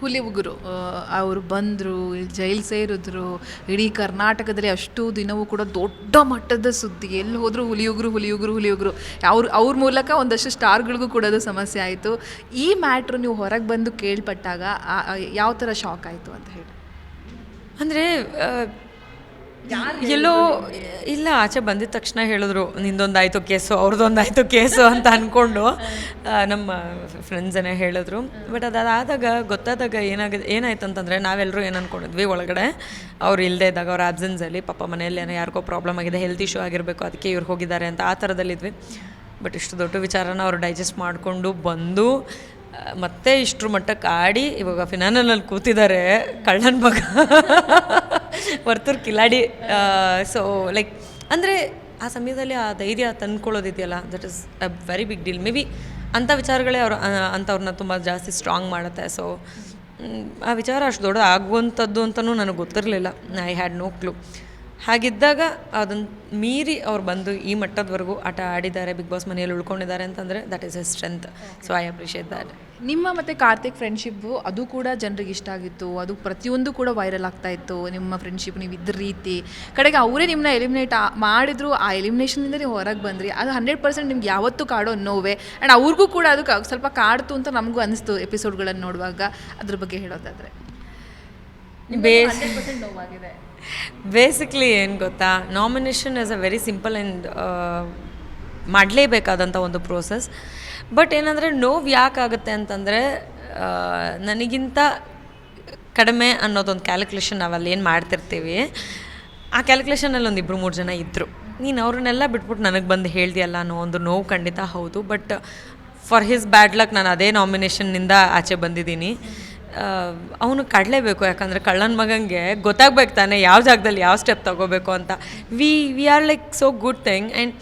ಹುಲಿ ಉಗುರು. ಅವರು ಬಂದರು ಜೈಲು ಸೇರಿದ್ರು. ಇಡೀ ಕರ್ನಾಟಕದಲ್ಲಿ ಅಷ್ಟು ದಿನವೂ ಕೂಡ ದೊಡ್ಡ ಮಟ್ಟದ ಸುದ್ದಿ. ಎಲ್ಲಿ ಹೋದರೂ ಹುಲಿ ಉಗುರು ಹುಲಿ ಉಗುರು ಹುಲಿ ಉಗುರು. ಅವ್ರ ಅವ್ರ ಮೂಲಕ ಒಂದಷ್ಟು ಸ್ಟಾರ್ಗಳಿಗೂ ಕೂಡ ಅದು ಸಮಸ್ಯೆ ಆಯಿತು. ಈ ಮ್ಯಾಟ್ರ್ ನೀವು ಹೊರಗೆ ಬಂದು ಕೇಳ್ಪಟ್ಟಾಗ ಯಾವ ಥರ ಶಾಕ್ ಆಯಿತು ಅಂತ ಹೇಳಿ? ಅಂದರೆ ಎಲ್ಲೋ ಇಲ್ಲ ಆಚೆ ಬಂದಿದ ತಕ್ಷಣ ಹೇಳಿದ್ರು ನಿಂದೊಂದಾಯ್ತು ಕೇಸು ಅವ್ರದ್ದೊಂದಾಯ್ತು ಕೇಸು ಅಂತ ಅಂದ್ಕೊಂಡು ನಮ್ಮ ಫ್ರೆಂಡ್ಸನ್ನೇ ಹೇಳಿದ್ರು. ಬಟ್ ಅದಾದಾಗ ಗೊತ್ತಾದಾಗ ಏನಾಗಿದೆ ಏನಾಯ್ತು ಅಂತಂದರೆ ನಾವೆಲ್ಲರೂ ಏನು ಅಂದ್ಕೊಂಡಿದ್ವಿ ಒಳಗಡೆ ಅವ್ರು ಇಲ್ಲದೆ ಇದ್ದಾಗ ಅವ್ರ ಆಬ್ಸೆನ್ಸಲ್ಲಿ ಪಾಪ ಮನೆಯಲ್ಲಿ ಏನೋ ಯಾರಿಗೋ ಪ್ರಾಬ್ಲಮ್ ಆಗಿದೆ ಹೆಲ್ತ್ ಇಶ್ಯೂ ಆಗಿರಬೇಕು ಅದಕ್ಕೆ ಇವ್ರು ಹೋಗಿದ್ದಾರೆ ಅಂತ ಆ ಥರದಲ್ಲಿದ್ವಿ ಬಟ್ ಇಷ್ಟು ದೊಡ್ಡ ವಿಚಾರನ ಅವ್ರು ಡೈಜೆಸ್ಟ್ ಮಾಡಿಕೊಂಡು ಬಂದು ಮತ್ತೆ ಇಷ್ಟ್ರ ಮಟ್ಟಕ್ಕೆ ಆಡಿ ಇವಾಗ ಫಿನಾನಲ್ಲಿ ಕೂತಿದ್ದಾರೆ ಕಳ್ಳನ್ ಮಗ. ವರ್ತೂರ್ ಕಿಲಾಡಿ ಸೊ ಲೈಕ್ ಅಂದರೆ ಆ ಸಮಯದಲ್ಲಿ ಆ ಧೈರ್ಯ ತಂದ್ಕೊಳ್ಳೋದಿದೆಯಲ್ಲ that is a very big deal maybe ಅಂಥ ವಿಚಾರಗಳೇ ಅವ್ರು ಅಂಥವ್ರನ್ನ ತುಂಬ ಜಾಸ್ತಿ ಸ್ಟ್ರಾಂಗ್ ಮಾಡುತ್ತೆ. ಸೊ ಆ ವಿಚಾರ ಅಷ್ಟು ದೊಡ್ಡ ಆಗುವಂಥದ್ದು ಅಂತಲೂ ನನಗೆ ಗೊತ್ತಿರಲಿಲ್ಲ. ಐ ಹ್ಯಾಡ್ ನೋ ಕ್ಲೂ ಹಾಗಿದ್ದಾಗ ಅದನ್ನು ಮೀರಿ ಅವ್ರು ಬಂದು ಈ ಮಟ್ಟದವರೆಗೂ ಆಟ ಆಡಿದ್ದಾರೆ ಬಿಗ್ ಬಾಸ್ ಮನೆಯಲ್ಲಿ ಉಳ್ಕೊಂಡಿದ್ದಾರೆ ಅಂತಂದರೆ that is a strength so I appreciate that ನಿಮ್ಮ ಮತ್ತು ಕಾರ್ತಿಕ್ ಫ್ರೆಂಡ್ಶಿಪ್ಪು ಅದು ಕೂಡ ಜನರಿಗೆ ಇಷ್ಟ ಆಗಿತ್ತು. ಅದು ಪ್ರತಿಯೊಂದು ಕೂಡ ವೈರಲ್ ಆಗ್ತಾ ಇತ್ತು. ನಿಮ್ಮ ಫ್ರೆಂಡ್ಶಿಪ್ ನೀವು ಇದ್ದ ರೀತಿ. ಕಡೆಗೆ ಅವರೇ ನಿಮ್ಮನ್ನ ಎಲಿಮಿನೇಟ್ ಮಾಡಿದ್ರು ಆ ಎಲಿಮಿನೇಷನಿಂದ ನೀವು ಹೊರಗೆ ಬಂದ್ರಿ. ಅದು ಹಂಡ್ರೆಡ್ ಪರ್ಸೆಂಟ್ ನಿಮ್ಗೆ ಯಾವತ್ತೂ ಕಾಡೋ ನೋವೇ ಆ್ಯಂಡ್ ಅವ್ರಿಗೂ ಕೂಡ ಅದು ಸ್ವಲ್ಪ ಕಾಡ್ತು ಅಂತ ನಮಗೂ ಅನಿಸ್ತು ಎಪಿಸೋಡ್ಗಳನ್ನು ನೋಡುವಾಗ. ಅದ್ರ ಬಗ್ಗೆ ಹೇಳೋದಾದರೆ. ಬೇಸ್ ನೋವಾಗಿದೆ ಬೇಸಿಕ್ಲಿ ಏನು ಗೊತ್ತಾ? Nomination is a very simple and ಮಾಡಲೇಬೇಕಾದಂಥ ಒಂದು ಪ್ರೋಸೆಸ್ ಬಟ್ ಏನಂದರೆ, ನೋವು ಯಾಕಾಗುತ್ತೆ ಅಂತಂದರೆ ನನಗಿಂತ ಕಡಿಮೆ ಅನ್ನೋದೊಂದು ಕ್ಯಾಲ್ಕುಲೇಷನ್ ನಾವಲ್ಲಿ ಏನು ಮಾಡ್ತಿರ್ತೀವಿ? ಆ ಕ್ಯಾಲ್ಕುಲೇಷನಲ್ಲಿ ಒಂದು ಇಬ್ಬರು ಮೂರು ಜನ ಇದ್ದರು ನೀನು ಅವ್ರನ್ನೆಲ್ಲ ಬಿಟ್ಬಿಟ್ಟು ನನಗೆ ಬಂದು ಹೇಳ್ದಿಯಲ್ಲ ಅನ್ನೋ ಒಂದು ನೋವು ಖಂಡಿತ ಹೌದು. But for his bad luck ನಾನು ಅದೇ ನಾಮಿನೇಷನ್ನಿಂದ ಆಚೆ ಬಂದಿದ್ದೀನಿ. ಅವನು ಕಡಲೇಬೇಕು ಯಾಕಂದರೆ ಕಳ್ಳನ ಮಗಂಗೆ ಗೊತ್ತಾಗ್ಬೇಕು ತಾನೆ ಯಾವ ಜಾಗದಲ್ಲಿ ಯಾವ ಸ್ಟೆಪ್ ತಗೋಬೇಕು ಅಂತ. We we are like so good thing and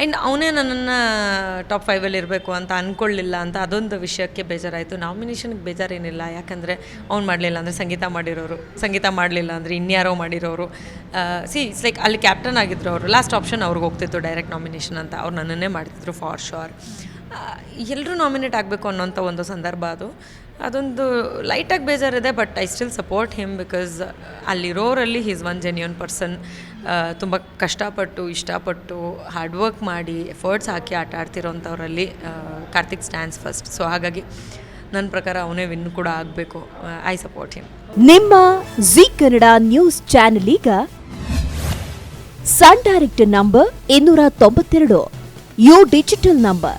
and ಅವನೇ ನನ್ನನ್ನು ಟಾಪ್ ಫೈವಲ್ಲಿ ಇರಬೇಕು ಅಂತ ಅಂದ್ಕೊಳ್ಳಿಲ್ಲ ಅಂತ ಅದೊಂದು ವಿಷಯಕ್ಕೆ ಬೇಜಾರಾಯಿತು. ನಾಮಿನೇಷನ್ಗೆ ಬೇಜಾರೇನಿಲ್ಲ, ಯಾಕಂದರೆ ಅವ್ನು ಮಾಡಲಿಲ್ಲ ಅಂದರೆ ಸಂಗೀತ ಮಾಡಿರೋರು, ಸಂಗೀತ ಮಾಡಲಿಲ್ಲ ಅಂದರೆ ಇನ್ಯಾರೋ ಮಾಡಿರೋರು. ಸಿ ಇಟ್ಸ್ ಲೈಕ್ ಅಲ್ಲಿ ಕ್ಯಾಪ್ಟನ್ ಆಗಿದ್ರು ಅವರು ಲಾಸ್ಟ್ ಆಪ್ಷನ್ ಅವ್ರಿಗೆ ಹೋಗ್ತಿತ್ತು ಡೈರೆಕ್ಟ್ ನಾಮಿನೇಷನ್ ಅಂತ. ಅವ್ರು ನನ್ನನ್ನೇ ಮಾಡ್ತಿದ್ರು ಫಾರ್ ಶೋರ್ ಎಲ್ಲರೂ ನಾಮಿನೇಟ್ ಆಗಬೇಕು ಅನ್ನೋಂಥ ಒಂದು ಸಂದರ್ಭ ಅದು. ಅದೊಂದು ಲೈಟಾಗಿ ಬೇಜಾರಿದೆ but I still support him because ಅಲ್ಲಿರೋರಲ್ಲಿ he's one genuine person ತುಂಬ ಕಷ್ಟಪಟ್ಟು, ಇಷ್ಟಪಟ್ಟು ಹಾರ್ಡ್ ವರ್ಕ್ ಮಾಡಿ ಎಫರ್ಟ್ಸ್ ಹಾಕಿ ಆಟ ಆಡ್ತಿರೋಂಥವ್ರಲ್ಲಿ ಕಾರ್ತಿಕ್ ಸ್ಟ್ಯಾಂಡ್ಸ್ ಫಸ್ಟ್ ಸೊ ಹಾಗಾಗಿ ನನ್ನ ಪ್ರಕಾರ ಅವನೇ ವಿನ್ ಕೂಡ ಆಗಬೇಕು. ಐ ಸಪೋರ್ಟ್ ಹಿಮ್ ನಿಮ್ಮ ಜಿ ಕನ್ನಡ ನ್ಯೂಸ್ ಚಾನೆಲ್ ಈಗ ಸನ್ ಡೈರೆಕ್ಟ್ ನಂಬರ್ ಇನ್ನೂರ ತೊಂಬತ್ತೆರಡು. U digital number